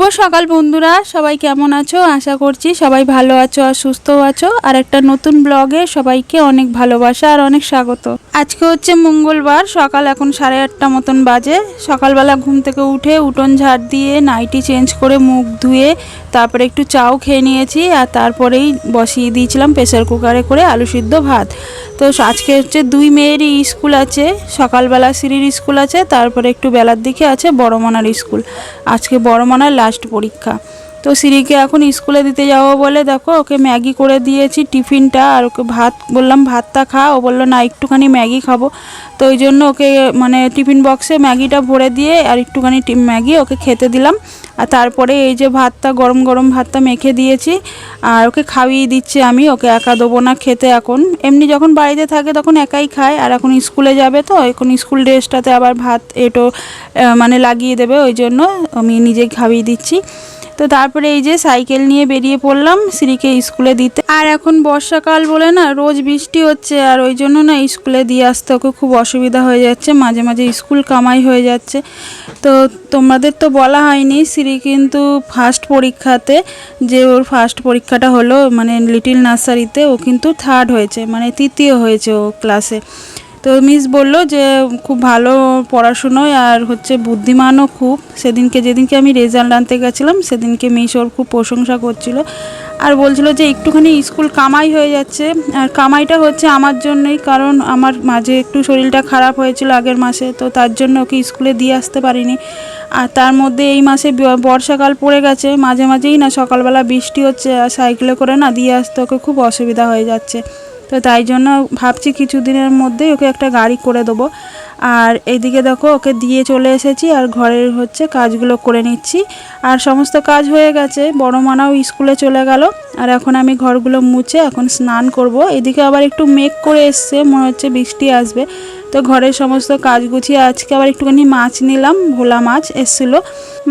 শুভ সকাল বন্ধুরা, সবাই কেমন আছো? আশা করছি সবাই ভালো আছো আর সুস্থ আছো। আর একটা নতুন ব্লগে সবাইকে অনেক ভালোবাসা আর অনেক স্বাগত। আজকে হচ্ছে মঙ্গলবার, সকাল এখন সাড়ে আটটা মতন বাজে। সকালবেলা ঘুম থেকে উঠে উঠোন ঝাড় দিয়ে নাইটি চেঞ্জ করে মুখ ধুয়ে তারপরে একটু চাও খেয়ে নিয়েছি আর তারপরেই বসিয়ে দিয়েছিলাম প্রেসার কুকারে করে আলু সিদ্ধ ভাত। তো আজকে হচ্ছে দুই মেয়েরই স্কুল আছে, সকালবেলা সিঁড়ির স্কুল আছে, তারপরে একটু বেলার দিকে আছে বড়মনার স্কুল। আজকে বড়মনার লাস্ট পরীক্ষা। তো সিরিকে এখন স্কুলে দিতে যাব বলে দেখো, ওকে ম্যাগি করে দিয়েছি টিফিনটা, আর ওকে ভাত, বললাম ভাতটা খা, ও বলল, না, একটুখানি ম্যাগি খাব। তো ওই জন্য ওকে মানে টিফিন বক্সে ম্যাগিটা ভরে দিয়ে, আর একটুখানি ম্যাগি ওকে খেতে দিলাম। আর তারপরে এই যে ভাতটা, গরম গরম ভাতটা মেখে দিয়েছি, আর ওকে খাইয়ে দিচ্ছি আমি, ওকে একা দেবো না খেতে এখন। এমনি যখন বাড়িতে থাকে তখন একাই খায়, আর এখন স্কুলে যাবে তো, এখন স্কুল ড্রেসটাতে আবার ভাত এটো মানে লাগিয়ে দেবে, ওই জন্য আমি নিজে খাইয়ে দিচ্ছি। তো তারপরে এই যে সাইকেল নিয়ে বেরিয়ে পড়লাম শ্রীকে স্কুলে দিতে। আর এখন বর্ষাকাল বলে না, রোজ বৃষ্টি হচ্ছে আর ওই জন্য না স্কুলে দিয়ে আসতে ওকে খুব অসুবিধা হয়ে যাচ্ছে, মাঝে মাঝে স্কুল কামাই হয়ে যাচ্ছে। তো তোমাদের তো বলা হয়নি, শ্রী কিন্তু ফার্স্ট পরীক্ষাতে যে ওর ফার্স্ট পরীক্ষাটা হলো মানে লিটিল নার্সারিতে ও কিন্তু থার্ড হয়েছে মানে তৃতীয় হয়েছে ও ক্লাসে তো মিস বলল যে, খুব ভালো পড়াশুনোয় আর হচ্ছে বুদ্ধিমানও খুব। সেদিনকে যেদিনকে আমি রেজাল্ট আনতে গেছিলাম, সেদিনকে মিস ওর খুব প্রশংসা করছিল। আর বলছিল যে, একটুখানি স্কুল কামাই হয়ে যাচ্ছে। আর কামাইটা হচ্ছে আমার জন্যই, কারণ আমার মাঝে একটু শরীরটা খারাপ হয়েছিল আগের মাসে, তো তার জন্য ওকে স্কুলে দিয়ে আসতে পারিনি। আর তার মধ্যে এই মাসে বর্ষাকাল পড়ে গেছে, মাঝে মাঝেই না সকালবেলা বৃষ্টি হচ্ছে, আর সাইকেলে করে না দিয়ে আসতে ওকে খুব অসুবিধা হয়ে যাচ্ছে। তো তাই জন্য ভাবছি কিছু দিনের মধ্যেই ওকে একটা গাড়ি করে দেবো। আর এইদিকে দেখো, ওকে দিয়ে চলে এসেছি আর ঘরের হচ্ছে কাজগুলো করে নিচ্ছি। আর সমস্ত কাজ হয়ে গেছে, বড় মানাও স্কুলে চলে গেল। আর এখন আমি ঘরগুলো মুছে এখন স্নান করব। এদিকে আবার একটু মেক করে এসছে, মনে হচ্ছে বৃষ্টি আসবে। তো ঘরের সমস্ত কাজ গুছিয়ে আজকে আবার একটুখানি মাছ নিলাম, ভোলা মাছ এসছিলো।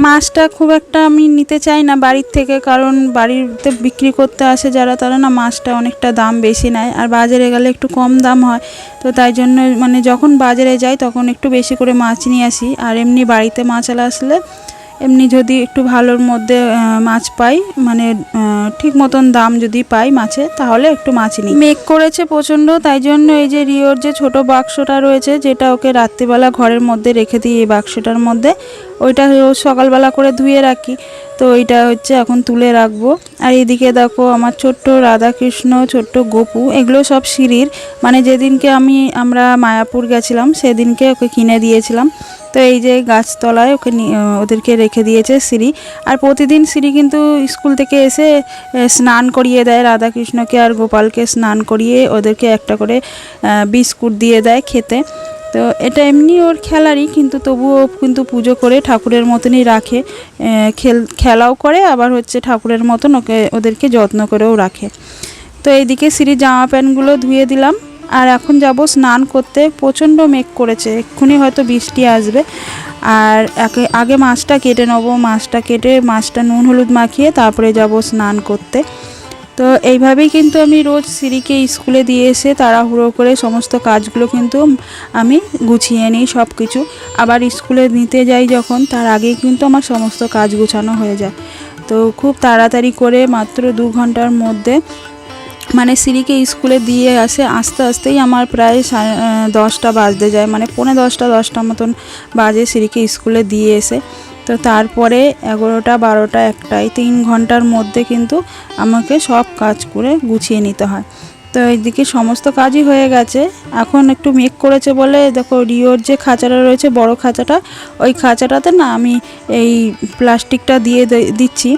মাছটা খুব একটা আমি নিতে চাই না বাড়ির থেকে, কারণ বাড়িতে বিক্রি করতে আসে যারা তারা না মাছটা অনেকটা দাম বেশি নেয় আর বাজারে গেলে একটু কম দাম হয়। তো তাই জন্য মানে যখন বাজারে যাই তখন একটু বেশি করে মাছ নিয়ে আসি, আর এমনি বাড়িতে মাছ আলা আসলে এমনি যদি একটু ভালোর মধ্যে মাছ পাই মানে ঠিক মতন দাম যদি পাই মাছে, তাহলে একটু মাছ নিই। মেঘ করেছে প্রচণ্ড, তাই জন্য এই যে রিওর যে ছোট বাক্সটা রয়েছে, যেটা ওকে রাত্রিবেলা ঘরের মধ্যে রেখে দিই এই বাক্সটার মধ্যে ওইটা সকালবেলা করে ধুয়ে রাখি। তো ওইটা হচ্ছে এখন তুলে রাখব। আর এদিকে দেখো আমার ছোট্ট রাধাকৃষ্ণ, ছোট্ট গোপু, এগুলো সব সিঁড়ির। মানে যেদিনকে আমি, আমরা মায়াপুর গেছিলাম, সেদিনকে ওকে কিনে দিয়েছিলাম। তো এই যে গাছতলায় ওকে ওদেরকে রেখে দিয়েছে সিঁড়ি। আর প্রতিদিন সিঁড়ি কিন্তু স্কুল থেকে এসে স্নান করিয়ে দেয় রাধাকৃষ্ণকে আর গোপালকে স্নান করিয়ে ওদেরকে একটা করে বিস্কুট দিয়ে দেয় খেতে। তো এটা এমনি ওর খেলারই, কিন্তু তবুও কিন্তু পুজো করে ঠাকুরের মতনই রাখে। খেল, খেলাও করে, আবার হচ্ছে ঠাকুরের মতন ওকে, ওদেরকে যত্ন করেও রাখে। তো এইদিকে সিঁড়ি জামা প্যান্টগুলো ধুয়ে দিলাম। আর এখন যাব স্নান করতে। প্রচণ্ড মেঘ করেছে। এক্ষুনি হয়তো বৃষ্টি আসবে। আর একে, আগে মাছটা কেটে নেব। মাছটা কেটে, মাছটা নুন হলুদ মাখিয়ে তারপরে যাব স্নান করতে। তো এইভাবেই কিন্তু আমি রোজ সিঁড়িকে স্কুলে দিয়ে এসে তাড়াহুড়ো করে সমস্ত কাজগুলো কিন্তু আমি গুছিয়ে নিই সব কিছু আবার স্কুলে নিতে যাই যখন, তার আগেই কিন্তু আমার সমস্ত কাজ গুছানো হয়ে যায়। তো খুব তাড়াতাড়ি করে মাত্র দু ঘণ্টার মধ্যে মানে সিঁড়িকে স্কুলে দিয়ে আসে, আস্তে আস্তেই আমার প্রায় দশটা বাজতে যায়। মানে পৌনে দশটা দশটা মতন বাজে সিঁড়িকে স্কুলে দিয়ে এসে। তো তারপরে এগারোটা, বারোটা, একটাই, তিন ঘণ্টার মধ্যে কিন্তু আমাকে সব কাজ করে গুছিয়ে নিতে হয়। তো এইদিকে সমস্ত কাজই হয়ে গেছে। এখন একটু মেক করেছে বলে দেখো রিওর যে খাঁচাটা রয়েছে, বড় খাঁচাটা, ওই খাঁচাটাতে না আমি এই প্লাস্টিকটা দিয়ে দিচ্ছি।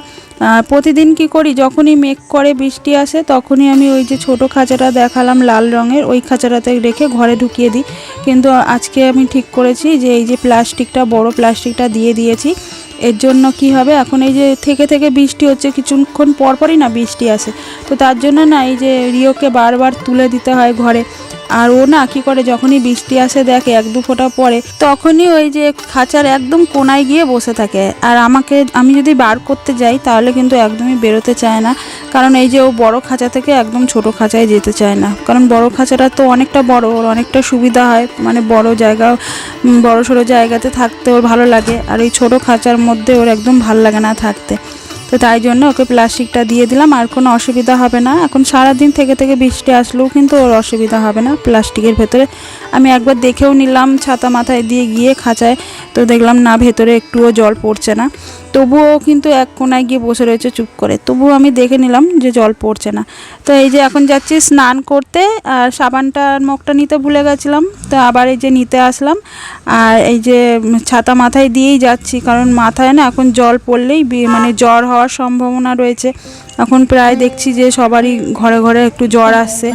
প্রতিদিন কি করি? যখনই মেঘ করে, বৃষ্টি আসে, তখনই আমি ওই যে ছোট খাঁচাটা দেখালাম লাল রঙের, ওই খাঁচাটাতে রেখে ঘরে ঢুকিয়ে দিই। কিন্তু আজকে আমি ঠিক করেছি যে, এই যে প্লাস্টিকটা, বড় প্লাস্টিকটা দিয়ে দিয়েছি। এর জন্য কি হবে? এখন এই যে থেকে থেকে বৃষ্টি হচ্ছে, কিছুক্ষণ পরপরই না বৃষ্টি আসে। তো তার জন্য না এই যে রিওকে বারবার তুলে দিতে হয় ঘরে। আর ও না কি করে, যখনই বৃষ্টি আসে দেখে এক দু ফোঁটা পরে, তখনই ওই যে খাঁচার একদম কোনায় গিয়ে বসে থাকে। আর আমাকে, আমি যদি বার করতে যাই তাহলে কিন্তু একদমই বেরোতে চায় না। কারণ এই যে ও বড় খাঁচা থেকে একদম ছোট খাঁচায় যেতে চায় না। কারণ বড় খাঁচাটা তো অনেকটা বড়, ওর অনেকটা সুবিধা হয়। মানে বড় জায়গা বড় সড়ো জায়গাতে থাকতে ওর ভালো লাগে। আর ওই ছোট খাঁচার মধ্যে ওর একদম ভালো লাগে না থাকতে। তো তাই জন্য ওকে প্লাস্টিকটা দিয়ে দিলাম, আর কোনো অসুবিধা হবে না। এখন সারাদিন থেকে থেকে বৃষ্টি আসলেও কিন্তু ওর অসুবিধা হবে না প্লাস্টিকের ভেতরে। আমি একবার দেখেও নিলাম, ছাতা মাথায় দিয়ে গিয়ে খাঁচায়, তো দেখলাম না, ভেতরে একটুও জল পড়ছে না। তবুও কিন্তু এক কোনায় গিয়ে বসে রয়েছে চুপ করে। তবুও আমি দেখে নিলাম যে জল পড়ছে না। তো এই যে এখন যাচ্ছি স্নান করতে, আর সাবানটা আর মুখটা নিতে ভুলে গেছিলাম, তো আবার এই যে নিতে আসলাম। আর এই যে ছাতা মাথায় দিয়েই যাচ্ছি, কারণ মাথায় না এখন জল পড়লেই মানে জ্বর হওয়ার সম্ভাবনা রয়েছে। এখন প্রায় দেখছি যে সবারই ঘরে ঘরে একটু জ্বর আসছে।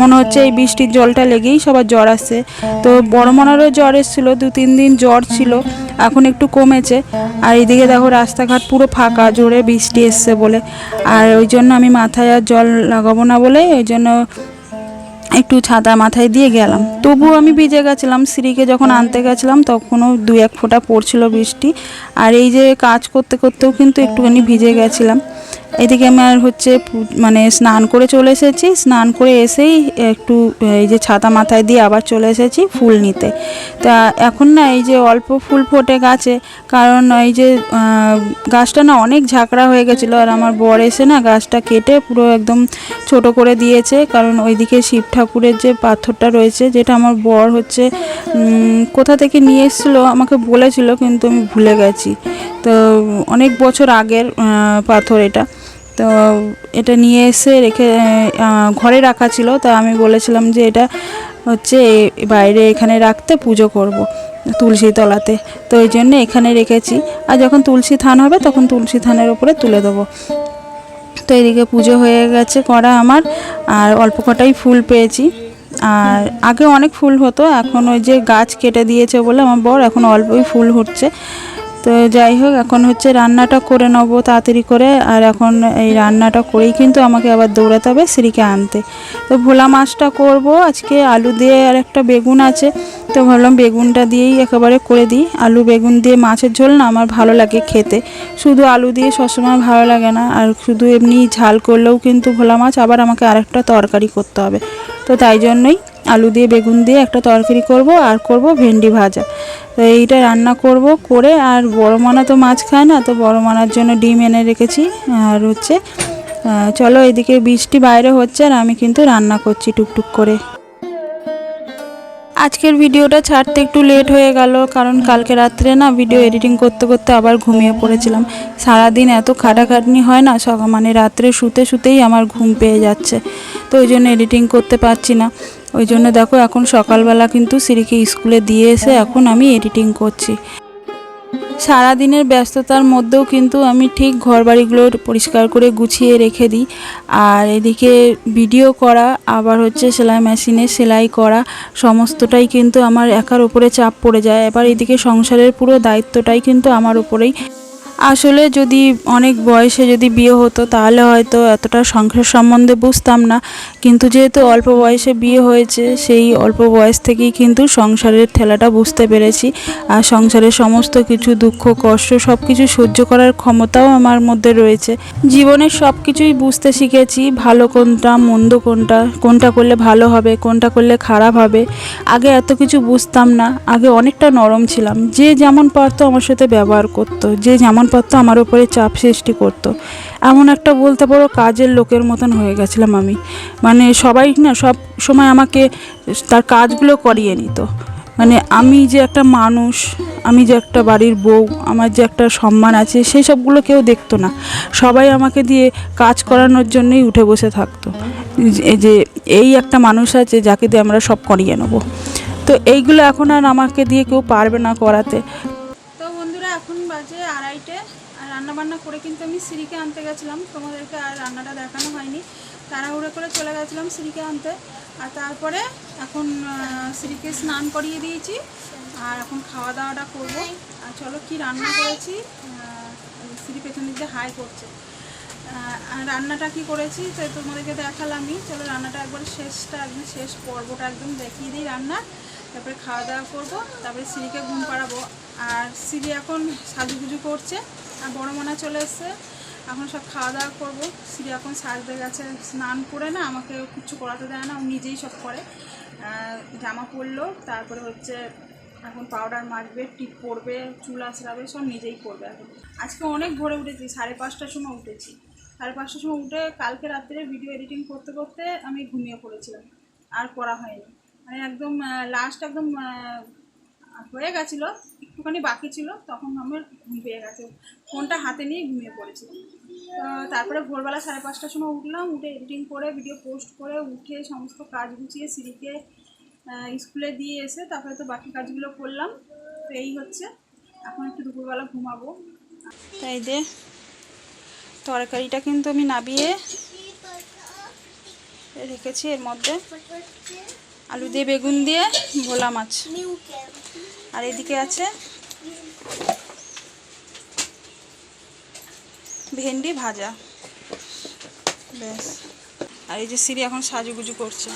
মনে হচ্ছে এই বৃষ্টির জলটা লেগেই সবার জ্বর আসছে। তো বড় মনারও জ্বর এসেছিল, দু তিন দিন জ্বর ছিল, এখন একটু কমেছে। আর এদিকে দেখো রাস্তাঘাট পুরো ফাঁকা, জোরে বৃষ্টি এসছে বলে। আর ওই জন্য আমি মাথায় আর জল লাগাবো না বলে, ওই জন্য একটু ছাতা মাথায় দিয়ে গেলাম। তবুও আমি ভিজে গেছিলাম, সিঁড়িকে যখন আনতে গেছিলাম তখনও দু এক ফোঁটা পড়ছিল বৃষ্টি। আর এই যে কাজ করতে করতেও কিন্তু একটুখানি ভিজে গেছিলাম। এদিকে আমার হচ্ছে মানে স্নান করে চলে এসেছি। স্নান করে এসেই একটু, এই যে ছাতা মাথায় দিয়ে আবার চলে এসেছি ফুল নিতে। তা এখন না এই যে অল্প ফুল ফোটে গাছে, কারণ এই যে গাছটা না অনেক ঝাঁকড়া হয়ে গেছিল। আর আমার বর এসে না গাছটা কেটে পুরো একদম ছোট করে দিয়েছে। কারণ ওইদিকে শিব ঠাকুরের যে পাথরটা রয়েছে, যেটা আমার বর হচ্ছে কোথা থেকে নিয়ে এসেছিল আমাকে বলেছিল, কিন্তু আমি ভুলে গেছি। তো অনেক বছর আগের পাথর এটা। তো এটা নিয়ে এসে রেখে ঘরে রাখা ছিল। তা আমি বলেছিলাম যে এটা হচ্ছে বাইরে এখানে রাখতে পুজো করব তুলসী তলাতে। তো এই জন্য এখানে রেখেছি। আর যখন তুলসী থান হবে, তখন তুলসী থানের উপরে তুলে দেবো। তো এদিকে পুজো হয়ে গেছে করা আমার। আর অল্প কটাই ফুল পেয়েছি। আর আগে অনেক ফুল হতো এখন ওই যে গাছ কেটে দিয়েছে বলে আমার বর এখন অল্পই ফুল হচ্ছে। তো যাই হোক, এখন হচ্ছে রান্নাটা করে নেব তাড়াতাড়ি করে। আর এখন এই রান্নাটা করেই কিন্তু আমাকে আবার দৌড়াতে হবে সিঁড়িকে আনতে। তো ভোলা মাছটা করব আজকে, আলু দিয়ে আর একটা বেগুন আছে। তো ভাবলাম বেগুনটা দিয়েই একেবারে করে দিই। আলু বেগুন দিয়ে মাছের ঝোল না আমার ভালো লাগে খেতে। শুধু আলু দিয়ে সবসময় ভালো লাগে না। আর শুধু এমনি ঝাল করলেও কিন্তু ভোলা মাছ আবার আমাকে আরেকটা তরকারি করতে হবে। তো তাই জন্যই আলু দিয়ে, বেগুন দিয়ে একটা তরকারি করব আর করব ভেন্ডি ভাজা। তো এইটা রান্না করব, করে আর বড় মানা তো মাছ খায় না, তো বড় মানার জন্য ডিম এনে রেখেছি। আর হচ্ছে চলো এদিকে বৃষ্টি বাইরে হচ্ছে আর আমি কিন্তু রান্না করছি টুকটুক করে। আজকের ভিডিওটা ছাড়তে একটু লেট হয়ে গেল, কারণ কালকে রাত্রে না ভিডিও এডিটিং করতে করতে আবার ঘুমিয়ে পড়েছিলাম। সারাদিন এত খাটাখাটনি হয় না সকাল মানে রাত্রে শুতে শুতেই আমার ঘুম পেয়ে যাচ্ছে, তো ওই জন্য এডিটিং করতে পারছি না। ওই জন্য দেখো এখন সকালবেলা কিন্তু সিরিকে স্কুলে দিয়ে এসে এখন আমি এডিটিং করছি। সারাদিনের ব্যস্ততার মধ্যেও কিন্তু আমি ঠিক ঘর বাড়িগুলো পরিষ্কার করে গুছিয়ে রেখে দিই। আর এদিকে ভিডিও করা, আবার হচ্ছে সেলাই মেশিনে সেলাই করা, সমস্তটাই কিন্তু আমার একার উপরে চাপ পড়ে যায়। এবার এদিকে সংসারের পুরো দায়িত্বটাই কিন্তু আমার উপরেই আসলে যদি অনেক বয়সে যদি বিয়ে হতো, তাহলে হয়তো এতটা সংসার সম্বন্ধে বুঝতাম না। কিন্তু যেহেতু অল্প বয়সে বিয়ে হয়েছে, সেই অল্প বয়স থেকেই কিন্তু সংসারের ঠেলাটা বুঝতে পেরেছি। আর সংসারের সমস্ত কিছু, দুঃখ, কষ্ট সব কিছু সহ্য করার ক্ষমতাও আমার মধ্যে রয়েছে। জীবনের সব কিছুই বুঝতে শিখেছি, ভালো কোনটা, মন্দ কোনটা কোনটা করলে ভালো হবে, কোনটা করলে খারাপ হবে। আগে এত কিছু বুঝতাম না, আগে অনেকটা নরম ছিলাম। যে যেমন পারতো আমার সাথে ব্যবহার করতো, যে যেমন পারতো আমার উপরে চাপ সৃষ্টি করতো। এমন একটা বলতে পারো কাজের লোকের মতন হয়ে গেছিলাম আমি। মানে সবাই না সব সময় আমাকে তার কাজগুলো করিয়ে নিত। মানে আমি যে একটা মানুষ, আমি যে একটা বাড়ির বউ, আমার যে একটা সম্মান আছে, সেই সবগুলো কেউ দেখতো না। সবাই আমাকে দিয়ে কাজ করানোর জন্যই উঠে বসে থাকতো। যে এই একটা মানুষ আছে যাকে দিয়ে আমরা সব করিয়ে নেব। তো এইগুলো এখন আর আমাকে দিয়ে কেউ পারবে না করাতে। বাজে আড়াইটে আর রান্না বান্না করে কিন্তু আমি সিঁড়িকে আনতে গেছিলাম। তোমাদেরকে আর রান্নাটা দেখানো হয়নি। তাড়াহুড়ো করে চলে গেছিলাম সিঁড়িকে আনতে। আর তারপরে এখন সিঁড়িকে স্নান করিয়ে দিয়েছি। আর এখন খাওয়া দাওয়াটা করব আর চলো কি রান্না করেছি? সিঁড়ি পেছন দিক হাই করছে। আর রান্নাটা কি করেছি? তো তোমাদেরকে দেখালামই। চলো রান্নাটা একবার শেষটা একদম শেষ পর্বটা একদম দেখিয়ে দিই রান্না। তারপরে খাওয়া দাওয়া করব। তারপরে সিঁড়িকে ঘুম পাড়াবো। আর সিঁড়ি এখন সাজুগুজু করছে, আর বড় মনা চলে এসছে। এখন সব খাওয়া দাওয়া করব। সিঁড়ি এখন সাজতে গেছে, স্নান করে না, আমাকে কিচ্ছু করাতে দেয় না, ও নিজেই সব করে। জামা পরলো, তারপরে হচ্ছে এখন পাউডার মাখবে, টিপ পরবে, চুল আঁচড়াবে সব নিজেই করবে এখন। আজকে অনেক ভোরে উঠেছি, সাড়ে পাঁচটার সময় উঠেছি। সাড়ে পাঁচটার সময় উঠে কালকে রাত্রে ভিডিও এডিটিং করতে করতে আমি ঘুমিয়ে পড়েছিলাম, আর করা হয়নি। মানে একদম লাস্ট একদম হয়ে গেছিল, একটুখানি বাকি ছিল, তখন আমার ঘুম পেয়ে গেছে। ফোনটা হাতে নিয়ে ঘুমিয়ে পড়েছি। তারপরে ভোরবেলা সাড়ে পাঁচটার সময় উঠলাম, উঠে এডিটিং করে ভিডিও পোস্ট করে, উঠে সমস্ত কাজ গুছিয়ে সিঁড়িকে স্কুলে দিয়ে এসে তারপরে তো বাকি কাজগুলো করলাম। তো এই হচ্ছে, এখন একটু দুপুরবেলা ঘুমাবো। তাই দে, তরকারিটা কিন্তু আমি নাবিয়ে রেখেছি এর মধ্যে। আলু দিয়ে বেগুন দিয়ে ভোলা মাছ। আর এদিকে আছে ভেন্ডি ভাজা। ব্যাস। আর এই যে সিঁড়ি এখন সাজুগুজু করছে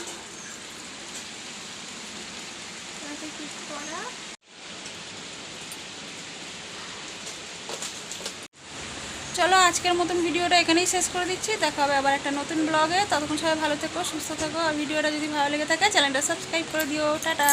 চলো আজকের মতন ভিডিওটা এখানেই শেষ করে দিচ্ছি। দেখা হবে আবার একটা নতুন ব্লগে। ততক্ষণ সবাই ভালো থেকো, সুস্থ থেকো। আর ভিডিওটা যদি ভালো লেগে থাকে, চ্যানেলটা সাবস্ক্রাইব করে দিও। টাটা।